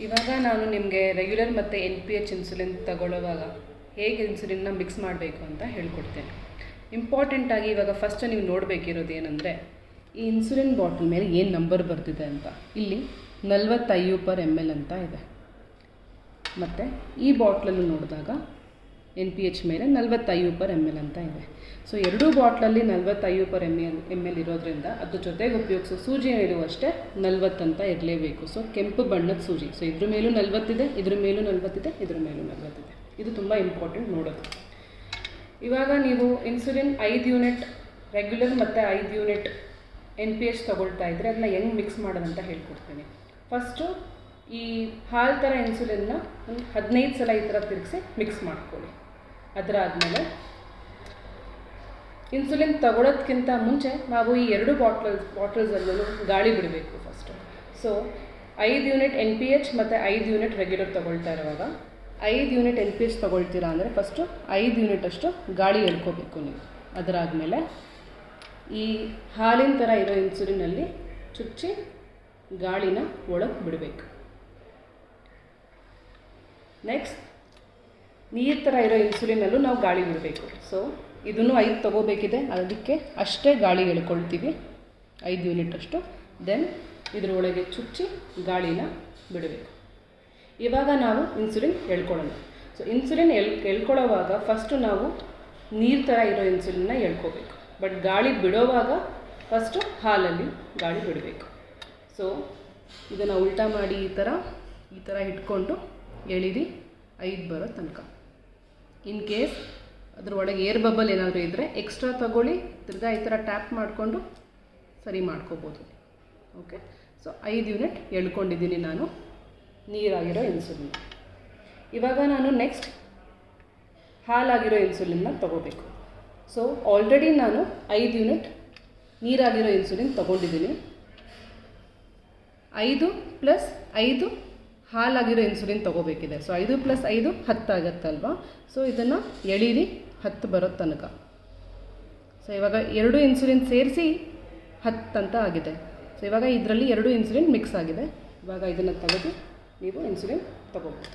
ಇವಾಗ ನಾನು ನಿಮಗೆ ರೆಗ್ಯುಲರ್ ಮತ್ತು ಎನ್ ಪಿ ಎಚ್ ಇನ್ಸುಲಿನ್ ತಗೊಳ್ಳೋವಾಗ ಹೇಗೆ ಇನ್ಸುಲಿನ್ನ ಮಿಕ್ಸ್ ಮಾಡಬೇಕು ಅಂತ ಹೇಳ್ಕೊಡ್ತೇನೆ. ಇಂಪಾರ್ಟೆಂಟಾಗಿ ಇವಾಗ ಫಸ್ಟ್ ನೀವು ನೋಡಬೇಕಿರೋದು ಏನಂದರೆ, ಈ ಇನ್ಸುಲಿನ್ ಬಾಟಲ್ ಮೇಲೆ ಏನು ನಂಬರ್ ಬರ್ತಿದೆ ಅಂತ. ಇಲ್ಲಿ ನಲ್ವತ್ತೈದು ಪರ್ ಎಂ ಎಲ್ ಅಂತ ಇದೆ. ಮತ್ತು ಈ ಬಾಟ್ಲನ್ನು ನೋಡಿದಾಗ ಎನ್ ಪಿ ಎಚ್ ಮೇಲೆ ನಲವತ್ತೈದು ಪರ್ ಎಂ ಎಲ್ ಅಂತ ಇದೆ. ಸೊ ಎರಡೂ ಬಾಟ್ಲಲ್ಲಿ ನಲವತ್ತೈದು per M L M L ಇರೋದ್ರಿಂದ ಅದ್ರ ಜೊತೆಗೆ ಉಪಯೋಗಿಸೋ ಸೂಜಿ ಮೇಲೂ ಅಷ್ಟೇ ನಲ್ವತ್ತಂತ ಇರಲೇಬೇಕು. ಸೊ ಕೆಂಪು ಬಣ್ಣದ ಸೂಜಿ. ಸೊ ಇದ್ರ ಮೇಲೂ ನಲ್ವತ್ತಿದೆ, ಇದ್ರ ಮೇಲೂ ನಲ್ವತ್ತಿದೆ, ಇದ್ರ ಮೇಲೂ ನಲ್ವತ್ತಿದೆ. ಇದು ತುಂಬ ಇಂಪಾರ್ಟೆಂಟ್ ನೋಡೋದು. ಇವಾಗ ನೀವು ಇನ್ಸುಲಿನ್ ಐದು ಯೂನಿಟ್ ರೆಗ್ಯುಲರ್ ಮತ್ತು ಐದು ಯೂನಿಟ್ ಎನ್ ಪಿ ಎಚ್ ತೊಗೊಳ್ತಾ ಇದ್ದರೆ ಅದನ್ನ ಹೆಂಗೆ ಮಿಕ್ಸ್ ಮಾಡೋದಂತ ಹೇಳ್ಕೊಡ್ತೀನಿ. ಫಸ್ಟು ಈ ಹಾಲು ಥರ ಇನ್ಸುಲಿನ್ನ ಒಂದು ಹದಿನೈದು ಸಲ ಈ ಥರ ತಿರುಗಿಸಿ ಮಿಕ್ಸ್ ಮಾಡ್ಕೊಳ್ಳಿ. ಅದರ ಆದಮೇಲೆ ಇನ್ಸುಲಿನ್ ತಗೊಳ್ಳೋದಕ್ಕಿಂತ ಮುಂಚೆ ನಾವು ಈ ಎರಡು ಬಾಟ್ಲ್ ಬಾಟಲ್ಸಲ್ಲೂ ಗಾಳಿ ಬಿಡಬೇಕು ಫಸ್ಟು ಸೊ ಐದು ಯೂನಿಟ್ ಎನ್ ಪಿ ಎಚ್ ಮತ್ತು ಐದು ಯೂನಿಟ್ ರೆಗ್ಯುಲರ್ ತೊಗೊಳ್ತಾ ಇರುವಾಗ ಐದು ಯೂನಿಟ್ ಎನ್ ಪಿ ಎಚ್ ತೊಗೊಳ್ತೀರಾ ಅಂದರೆ ಫಸ್ಟು ಐದು ಯೂನಿಟ್ ಅಷ್ಟು ಗಾಳಿ ಎಳ್ಕೋಬೇಕು ನೀವು. ಅದರಾದಮೇಲೆ ಈ ಹಾಲಿನ ಥರ ಇರೋ ಇನ್ಸುಲಿನಲ್ಲಿ ಚುಚ್ಚಿ ಗಾಳಿನ ಒಳಗೆ ಬಿಡಬೇಕು. ನೆಕ್ಸ್ಟ್ ನೀರು ಥರ ಇರೋ ಇನ್ಸುಲಿನಲ್ಲೂ ನಾವು ಗಾಳಿ ಬಿಡಬೇಕು. ಸೊ ಇದನ್ನು ಐದು ತೊಗೋಬೇಕಿದೆ. ಅದಕ್ಕೆ ಅಷ್ಟೇ ಗಾಳಿ ಎಳ್ಕೊಳ್ತೀವಿ ಐದು ಯೂನಿಟ್ ಅಷ್ಟು. ದೆನ್ ಇದರೊಳಗೆ ಚುಚ್ಚಿ ಗಾಳಿನ ಬಿಡಬೇಕು. ಇವಾಗ ನಾವು ಇನ್ಸುಲಿನ್ ಎಳ್ಕೊಳ್ಳೋಣ ಸೊ ಇನ್ಸುಲಿನ್ ಎಳ್ ಎಳ್ಕೊಳ್ಳೋವಾಗ ಫಸ್ಟು ನಾವು ನೀರು ಥರ ಇರೋ ಇನ್ಸುಲಿನ ಎಳ್ಕೋಬೇಕು ಬಟ್ ಗಾಳಿ ಬಿಡೋವಾಗ ಫಸ್ಟು ಹಾಲಲ್ಲಿ ಗಾಳಿ ಬಿಡಬೇಕು. ಸೊ ಇದನ್ನು ಉಲ್ಟಾ ಮಾಡಿ ಈ ಥರ ಈ ಥರ ಇಟ್ಕೊಂಡು ಎಳಿರಿ ಐದು ಬರೋ ತನಕ. ಇನ್ ಕೇಸ್ ಅದ್ರ ಒಳಗೆ ಏರ್ ಬಬಲ್ ಏನಾದರೂ ಇದ್ದರೆ ಎಕ್ಸ್ಟ್ರಾ ತಗೊಳ್ಳಿ, ತಿರ್ಗಾ ಈ ಥರ ಟ್ಯಾಪ್ ಮಾಡಿಕೊಂಡು ಸರಿ ಮಾಡ್ಕೋಬೋದು. ಓಕೆ ಸೊ ಐದು ಯೂನಿಟ್ ಎಳ್ಕೊಂಡಿದ್ದೀನಿ ನಾನು. ನೀರಾಗಿರೋ ಇನ್ಸುಲಿನ್ ಇವಾಗ ನಾನು ನೆಕ್ಸ್ಟ್ ಹಾಲಾಗಿರೋ ಇನ್ಸುಲಿನ್ನ ತಗೋಬೇಕು. ಸೊ ಆಲ್ರೆಡಿ ನಾನು ಐದು ಯೂನಿಟ್ ನೀರಾಗಿರೋ ಇನ್ಸುಲಿನ್ ತೊಗೊಂಡಿದ್ದೀನಿ. ಐದು ಪ್ಲಸ್ ಐದು ಹಾಲಾಗಿರೋ ಇನ್ಸುಲಿನ್ ತೊಗೋಬೇಕಿದೆ. ಸೊ ಐದು ಪ್ಲಸ್ ಐದು ಹತ್ತಾಗತ್ತಲ್ವಾ ಸೊ ಇದನ್ನು ಎಳೀರಿ, ಹತ್ತು ಬರೋ ತನಕ. ಸೊ ಇವಾಗ ಎರಡು ಇನ್ಸುಲಿನ್ ಸೇರಿಸಿ ಹತ್ತು ಅಂತ ಆಗಿದೆ. ಸೊ ಇವಾಗ ಇದರಲ್ಲಿ ಎರಡು ಇನ್ಸುಲಿನ್ ಮಿಕ್ಸ್ ಆಗಿದೆ. ಇವಾಗ ಇದನ್ನು ತೆಗೆದು ನೀವು ಇನ್ಸುಲಿನ್ ತಗೋಬೋದು